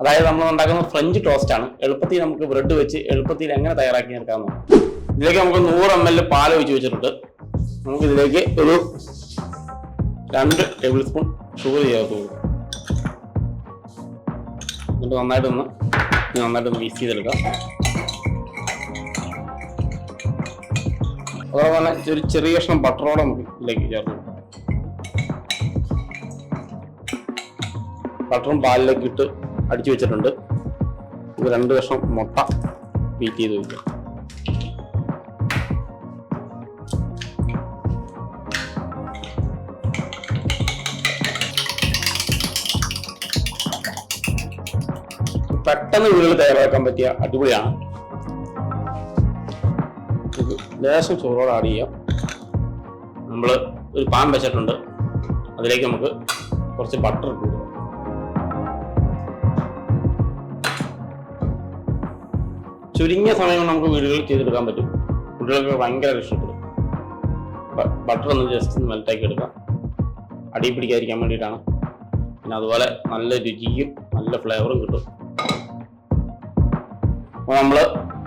അതായത് നമ്മൾ ഉണ്ടാക്കുന്ന ഫ്രഞ്ച് ടോസ്റ്റ് ആണ്. എളുപ്പത്തിൽ നമുക്ക് ബ്രെഡ് വെച്ച് എളുപ്പത്തിൽ എങ്ങനെ തയ്യാറാക്കി എടുക്കാമെന്ന് ഇതിലേക്ക് നമുക്ക് നൂറ് എം എൽ പാൽ ഒഴിച്ച് വെച്ചിട്ടുണ്ട്. നമുക്ക് ഇതിലേക്ക് ഒരു രണ്ട് ടേബിൾ സ്പൂൺ ഷുഗർ ചേർത്ത് കൊടുക്കാം. എന്നിട്ട് നന്നായിട്ടൊന്ന് ഇത് നന്നായിട്ടൊന്ന് മിക്സ് ചെയ്തെടുക്കാം. അതോടെ തന്നെ ഒരു ചെറിയ കഷ്ണം ബട്ടറോടെ നമുക്ക് ഇതിലേക്ക് ചേർത്ത് ബട്ടറും പാലിലേക്ക് ഇട്ട് അടിച്ചു വെച്ചിട്ടുണ്ട്. ഇത് രണ്ട് കഷ്ണം മുട്ട ബീറ്റ് ചെയ്ത് വയ്ക്കുക പെട്ടെന്ന് വീടുകൾ തയ്യാറാക്കാൻ പറ്റിയ അടിപൊളിയാണ്. ലേശം ചോറോട് ആഡ് ചെയ്യാം. നമ്മൾ ഒരു പാൻ വെച്ചിട്ടുണ്ട്. അതിലേക്ക് നമുക്ക് കുറച്ച് ബട്ടർ ഇട്ട് ചുരുങ്ങിയ സമയം നമുക്ക് വീടുകളിൽ ചെയ്തെടുക്കാൻ പറ്റും. കുട്ടികൾക്ക് ഭയങ്കര ഇഷ്ടപ്പെടും ബട്ടർ ഒന്ന് ജസ്റ്റ് ഒന്ന് മെൽറ്റാക്കി എടുക്കാം. അടി പിടിക്കാതിരിക്കാൻ വേണ്ടിയിട്ടാണ്. പിന്നെ അതുപോലെ നല്ല രുചിയും നല്ല ഫ്ലേവറും കിട്ടും. അപ്പോൾ നമ്മൾ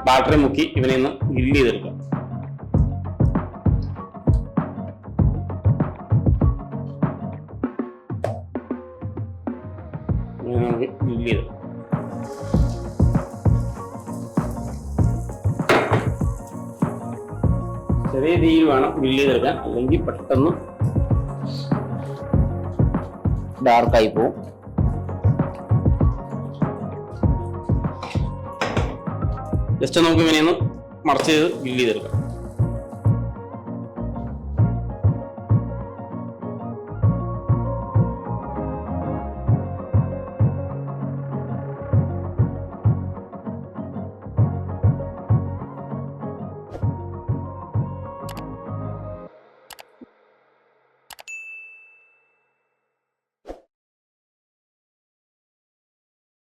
ബാറ്ററി മുക്കി ഇവനെ ഒന്ന് ഗ്രില്ല് ചെയ്തെടുക്കാം. ഗ്രില്ല് ചെയ്തെടുക്കാം. ചെറിയ രീതിയിൽ വേണം ഗ്രില്ല് ചെയ്തെടുക്കാൻ. അല്ലെങ്കിൽ പെട്ടെന്ന് ഡാർക്കായി പോവും. ജസ്റ്റ് നമുക്ക് ഇങ്ങനെ ഒന്ന് മറച്ച് ചെയ്ത് ബിൽഡ് ചെയ്തെടുക്കാം.